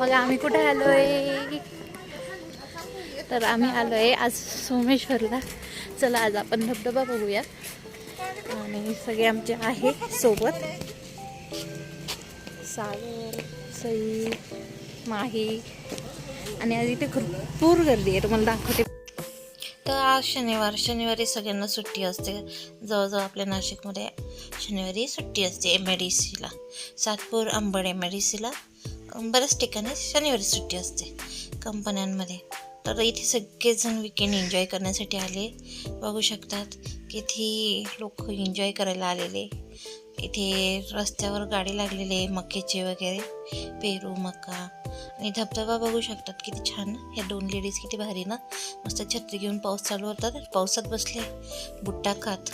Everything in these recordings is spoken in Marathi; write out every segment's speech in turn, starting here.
बघा आम्ही कुठे आलोय? तर आम्ही आलोय आज सोमेश्वरला. चला आज आपण धबधबा बघूया. आणि सगळे आमचे आहे सोबत. सागर सई माही. आणि आज इथे भरपूर गर्दी आहे. तुम्हाला दाखवते. तर आज शनिवार शनिवारी सगळ्यांना सुट्टी असते. जवळजवळ आपल्या नाशिकमध्ये शनिवारी सुट्टी असते एम आय डी सीला Satpur Ambad M I D सीला बऱ्याच ठिकाणी शनिवारी सुट्टी असते कंपन्यांमध्ये. तर इथे सगळेजण विकेंड एन्जॉय करण्यासाठी आले. बघू शकतात किती लोक एन्जॉय करायला आलेले. इथे रस्त्यावर गाडी लागलेले मक्याचे वगैरे पेरू मका. आणि धबधबा बघू शकतात किती छान. ह्या दोन लेडीज किती भारी ना. मस्त छत्री घेऊन पाऊस चालू होतात पावसात बसले. बुट्टा खात.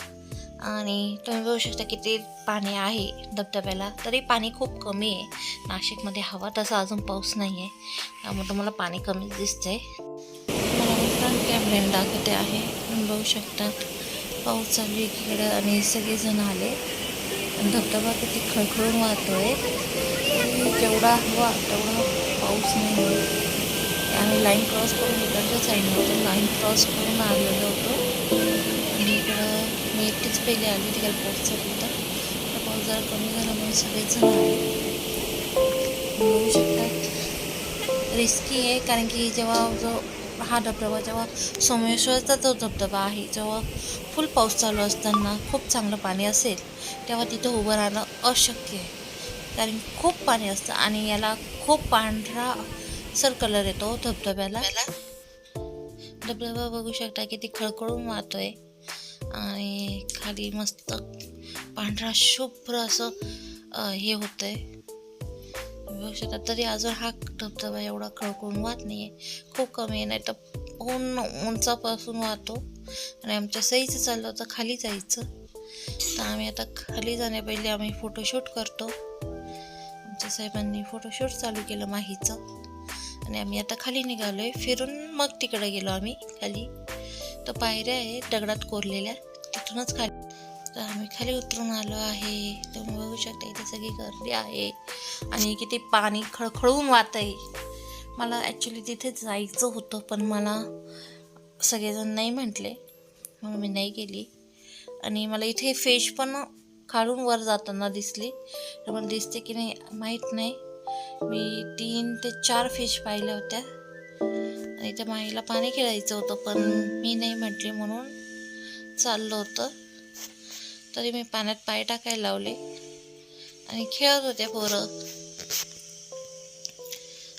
आणि तुम्ही बघू शकता किती पाणी आहे धबधब्याला तरी पाणी खूप कमी आहे. नाशिकमध्ये हवा तसा अजून पाऊस नाही आहे त्यामुळे तुम्हाला पाणी कमीच दिसते फ्रंट कॅमेऱ्याने दाखवते आहे. तुम्ही बघू शकतात पाऊस चालू आहे एकीकडे आणि सगळेजण आले. धबधबा किती खळखळून वाहतो आहे जेवढा हवा तेवढा पाऊस नाही आम्ही लाईन क्रॉस करून इकडच्या साईडने लाईन क्रॉस करून आलेलो होतो. आणि इकडं मी एकटीच पहिले आली तिकडे पाऊस चालू होता तर पाऊस जरा कमी झाला म्हणून सगळेच जण बघू शकतात रिस्की आहे कारण की जेव्हा जो हा धबधबा जेव्हा सोमेश्वरचा जो धबधबा आहे जेव्हा फुल पाऊस चालू असताना खूप चांगलं पाणी असेल तेव्हा तिथं उभं राहणं अशक्य आहे. कारण खूप पाणी असतं आणि याला खूप पांढरा सर कलर येतो धबधब्याला. धबधबा बघू शकता किती खळखळून वाहतोय. आणि खाली मस्त पांढरा शुभ्र असं हे होतंय. बघू शकता तरी अजून हा धबधबा एवढा खळखळून वाहत नाही आहे खूप कमी आहे नाही तर ऊन उंचापासून वाहतो. आणि आमच्या सईचं चाललं होतं खाली जायचं. तर आम्ही आता खाली जाण्यापहिले आम्ही फोटोशूट करतो. आमच्या साहेबांनी फोटोशूट चालू केलं माहीचं. आणि आम्ही आता खाली निघालो आहे फिरून मग तिकडे गेलो आम्ही खाली. तर पायऱ्या आहे दगडात कोरलेल्या तिथूनच खाली. तर आम्ही खाली उतरून आलो आहे. तुम्ही बघू शकता इथे सगळी गर्दी आहे आणि किती पाणी खळखळून वाहत आहे मला ॲक्च्युली तिथे जायचं होतं पण मला सगळेजण नाही म्हटले. म्हणून मी नाही गेली. आणि मला इथे फिश पण खालून वर जाताना दिसली. तर मला दिसते की नाही माहीत नाही. मी तीन ते चार फिश पाहिल्या होत्या. आणि माईला पाणी खेळायचं होतं पण मी नाही म्हटले म्हणून चाललं होतं. तरी मी पाण्यात पाय टाकायला लावले आणि खेळत होत्या पोरं.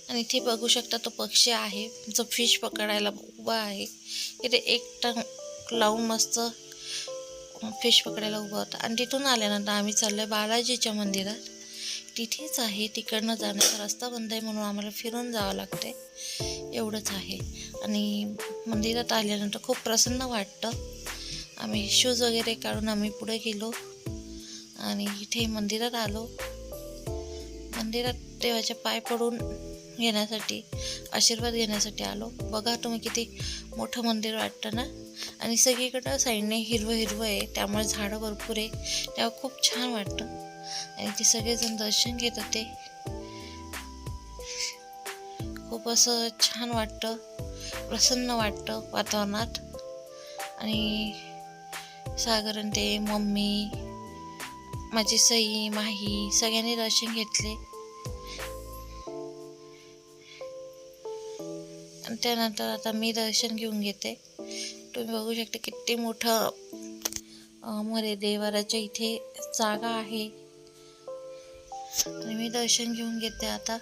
आणि इथे बघू शकता तो पक्षी आहे जो फिश पकडायला उभा आहे. इथे एक टंग लावून मस्त फिश पकडायला उभा होता. आणि तिथून आल्यानंतर आम्ही चाललो आहे बालाजीच्या मंदिरात. तिथेच आहे तिकडनं जाण्याचा रस्ता बंद आहे म्हणून आम्हाला फिरून जावं लागते एवढंच आहे. आणि मंदिरात आल्यानंतर खूप प्रसन्न वाटतं. आम्ही शूज वगैरे काढून आम्ही पुढे गेलो. आणि इथे मंदिरात आलो. मंदिरात देवाचे पाय पडून घेण्यासाठी आशीर्वाद घेण्यासाठी आलो. बघा तुम्ही किती मोठं मंदिर वाटतं ना? आणि सगळीकडं साईडने हिरवं हिरवं आहे. त्यामुळे झाडं भरपूर आहे. तेव्हा खूप छान वाटतं. आणि ते सगळेजण दर्शन घेत होते. खूप असं छान वाटतं प्रसन्न वाटतं वातावरणात. आणि साधारण ते मम्मी माझी सई माही सगळ्यांनी दर्शन घेतले. आणि त्यानंतर आता मी दर्शन घेऊन घेते. तुम्ही बघू शकता किती मोठं अं, मरे देवाराच्या इथे जागा आहे. आणि मी दर्शन घेऊन घेते आता.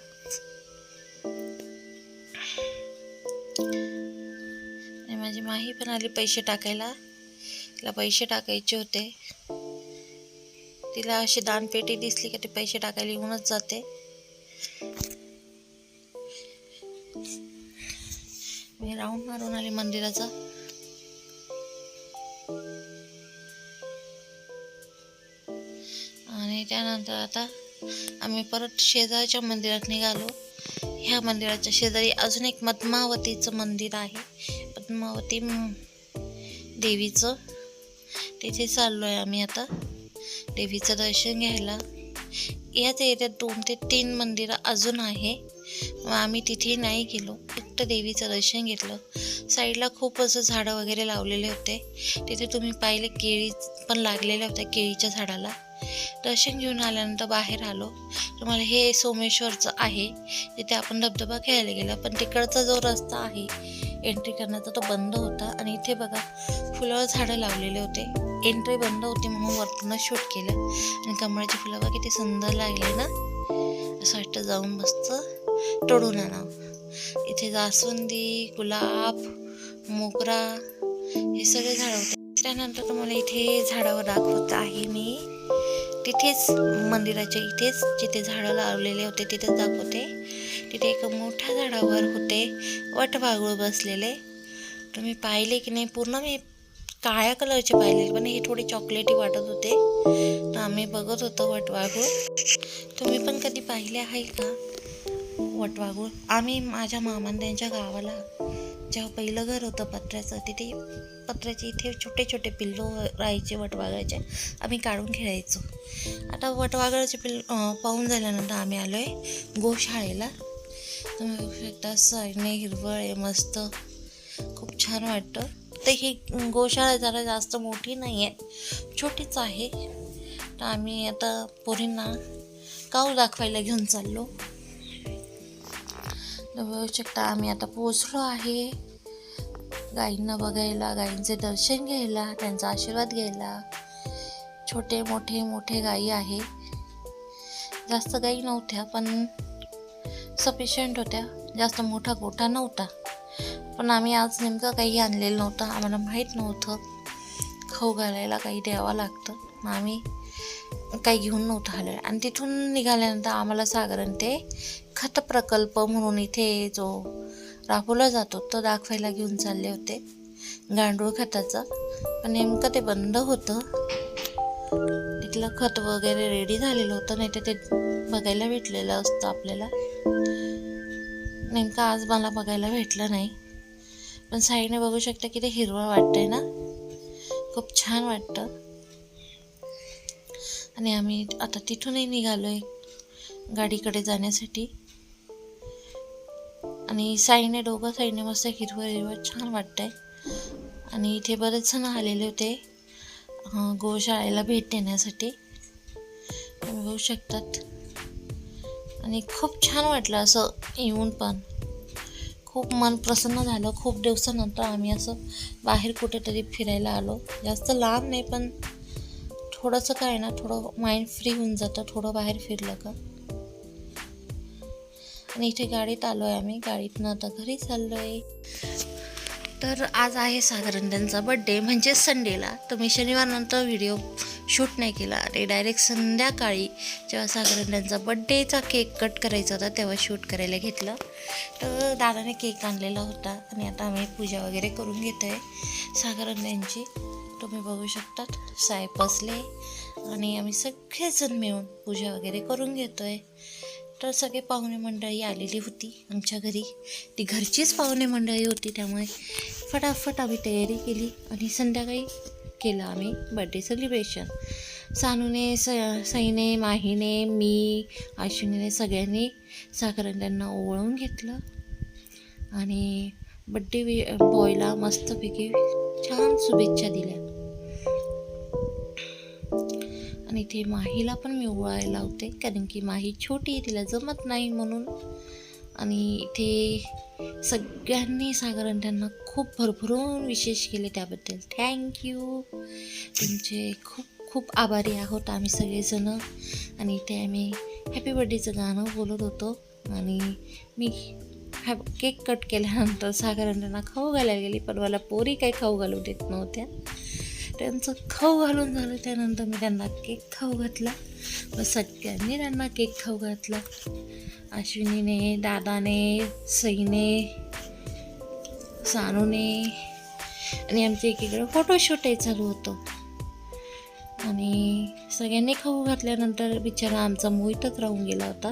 नाही पण आली पैसे टाकायला. तिला पैसे टाकायचे होते. तिला अशी दानपेटी दिसली का ती पैसे टाकायला येऊनच जाते. मी राऊंड मारून आले मंदिराचा. आणि त्यानंतर आता आम्ही परत शेजारच्या मंदिरात निघालो. ह्या मंदिराच्या शेजारी अजून एक पद्मावतीचं मंदिर आहे. पद्मावती देवीचं. तिथे चाललो आहे आम्ही आता. देवीचं दर्शन घ्यायला. याच एरियात दोन ते तीन मंदिरं अजून आहे. मग आम्ही तिथे नाही गेलो. फक्त देवीचं दर्शन घेतलं. साईडला खूप असं झाडं वगैरे लावलेले होते. तिथे तुम्ही पाहिले केळी पण लागलेल्या होत्या केळीच्या झाडाला. दर्शन घेऊन आल्यानंतर बाहेर आलो. तुम्हाला हे सोमेश्वरचं आहे. तिथे आपण धबधबा खेळायला गेला. पण तिकडचा जो रस्ता आहे एंट्री करण्याचा तो बंद होता आणि इथे बघा फुलं झाडं लावलेले होते. एंट्री बंद होती म्हणून वरतूनच शूट केलं. आणि कमळाची फुलं बघा किती सुंदर लागले ना. असं वाटतं जाऊन मस्त तोडून आणावं इथे जास्वंदी गुलाब मोगरा हे सगळे झाडं होते. त्यानंतर तुम्हाला इथे झाडावर दाखवत आहे मी. तिथेच मंदिराच्या इथेच जिथे झाडं लावलेले होते तिथेच दाखवते. तिथे एका मोठ्या झाडावर होते वटवागूळ बसलेले. तुम्ही पाहिले की नाही पूर्ण मी काळ्या कलरचे पाहिले पण हे थोडे चॉकलेटी वाटत होते. तर आम्ही बघत होतो वटवागूळ तुम्ही पण कधी पाहिले आहे का वटवागूळ आम्ही माझ्या मामान त्यांच्या गावाला जेव्हा पहिलं घर होतं पत्र्याचं तिथे पत्र्याचे इथे छोटे छोटे पिल्लो राहायचे वटवागळाचे आम्ही काढून खेळायचो. आता वटवागळाचे पिल्ल पाहून झाल्यानंतर आम्ही आलो आहे गोशाळेला. तुम्ही बघू शकता साईडने हिरवळ आहे मस्त. खूप छान वाटतं. तर ही गोशाळा जरा जास्त मोठी नाही आहे छोटीच आहे. तर आम्ही आता पोरींना काऊ दाखवायला घेऊन चाललो. बघू शकता आम्ही आता पोचलो आहे. गाईंना बघायला गाईंचे दर्शन घ्यायला त्यांचा आशीर्वाद घ्यायला. छोटे मोठे मोठे गाई आहे. जास्त गाई नव्हत्या पण सफिशियंट होत्या. जास्त मोठा गोठा नव्हता. पण आम्ही आज नेमकं काही आणलेलं नव्हतं. आम्हाला माहीत नव्हतं. खाऊ घालायला काही द्यावं लागतं. मग आम्ही काही घेऊन नव्हतं आलेलं. आणि तिथून निघाल्यानंतर आम्हाला साधारण ते खत प्रकल्प म्हणून इथे जो राबवला जातो तो दाखवायला घेऊन चालले होते. गांडूळ खताचा. पण नेमकं ते बंद होतं. तिथलं खत वगैरे रेडी झालेलं होतं. नाही तर ते बघायला भेटलेलं असतं आपल्याला. नेमकं आज मला बघायला भेटलं नाही. पण साईडने बघू शकता की ते हिरवळ वाटतंय ना? खूप छान वाटतं. आणि आम्ही आता तिथूनही निघालो आहे गाडीकडे जाण्यासाठी. आणि साईने दोघं साईने मस्त हिरवं हिरवं छान वाटतंय. आणि इथे बरेच जण आलेले होते गोशाळेला भेट देण्यासाठी. बघू शकतात. आणि खूप छान वाटलं असं येऊन पण. खूप मन प्रसन्न झालं. खूप दिवसानंतर आम्ही असं बाहेर कुठेतरी फिरायला आलो. जास्त लांब नाही पण थोडंसं काय ना थोडं माइंड फ्री होऊन जातं. थोडं बाहेर फिरलं का? आणि इथे गाडीत आलो आहे आम्ही. गाडीतनं आता घरी चाललो आहे तर आज आहे साधारण त्यांचा बड्डे म्हणजे संडेला तर मी शनिवारनंतर व्हिडिओ शूट नाही केला. आणि डायरेक्ट संध्याकाळी जेव्हा सागरण्यांचा बड्डेचा केक कट करायचा होता तेव्हा शूट करायला घेतलं. तर दादाने केक आणलेला होता. आणि आता आम्ही पूजा वगैरे करून घेतो आहे सागरण्यांची तुम्ही बघू शकतात. साहेब बसले आणि आम्ही सगळेजण मिळून पूजा वगैरे करून घेतो आहे तर सगळे पाहुणे मंडळी आलेली होती आमच्या घरी. ती घरचीच पाहुणे मंडळी होती त्यामुळे फटाफट आम्ही तयारी केली. आणि संध्याकाळी केलं आम्ही बड्डे सेलिब्रेशन सानूने स सईने माहीने मी अश्विनीने सगळ्यांनी साखरण त्यांना ओवळून घेतलं. आणि बड्डे वि बॉयला मस्तपैकी छान शुभेच्छा दिल्या. आणि ते माहीला पण मी ओवाळायला लावते कारण की माही छोटी आहे तिला जमत नाही म्हणून. आणि इथे सगळ्यांनी साधारण त्यांना खूप भरभरून विशेष केले त्याबद्दल. थँक्यू तुमचे खूप खूप आभारी आहोत आम्ही सगळेजण. आणि इथे आम्ही हॅपी बर्थडेचं गाणं बोलत होतो. आणि मी हॅप केक कट केल्यानंतर साधारण त्यांना खाऊ घालायला गेली पण मला पोरी काही खाऊ घालू देत नव्हत्या. त्यांचं खाऊ घालून झालं त्यानंतर मी त्यांना केक खाऊ घातला. व सगळ्यांनी त्यांना केक खाऊ घातला. अश्विनीने दादाने सईने सानूने आणि आमच्या एकीकडे फोटोशूटही चालू होतं. आणि सगळ्यांनी खाऊ घातल्यानंतर बिचारा आमचा मोहितच राहून गेला होता.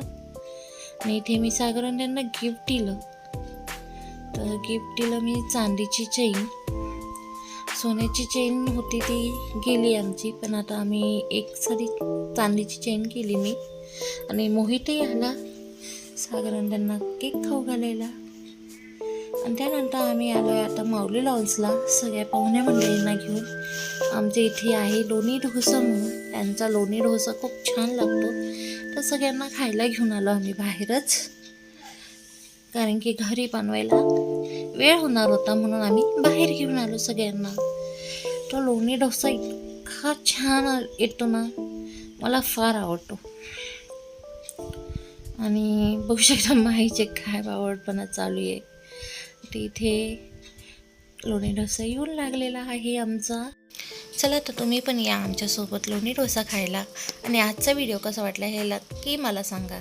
आणि इथे मी साधारण त्यांना गिफ्ट दिलं. तर गिफ्ट दिलं मी चांदीची चैन सोन्याची चेन होती ती गेली आमची पण आता आम्ही एक सारी चांदीची चेन केली मी. आणि मोहितही आला साधारण त्यांना केक खाऊ घालायला. आणि त्यानंतर आम्ही आलो आहे आता माऊली लॉन्सला सगळ्या पाहुण्या मंडळींना घेऊन. आमच्या इथे आहे लोणी डोसा म्हणून. त्यांचा लोणी डोसा खूप छान लागतो. तर सगळ्यांना खायला घेऊन आलो आम्ही बाहेरच. कारण की घरी बनवायला वेळ होणार होता म्हणून आम्ही बाहेर घेऊन आलो सगळ्यांना. तो लोणी डोसा इतका छान येतो ना मला फार आवडतो. आणि बघू शकता माहीचे काय आवडपणा चालू आहे. तिथे लोणी डोसा येऊन लागलेला आहे आमचा. चला तर तुम्ही पण या आमच्यासोबत लोणी डोसा खायला. आणि आजचा व्हिडिओ कसा वाटला हे नक्की मला सांगा.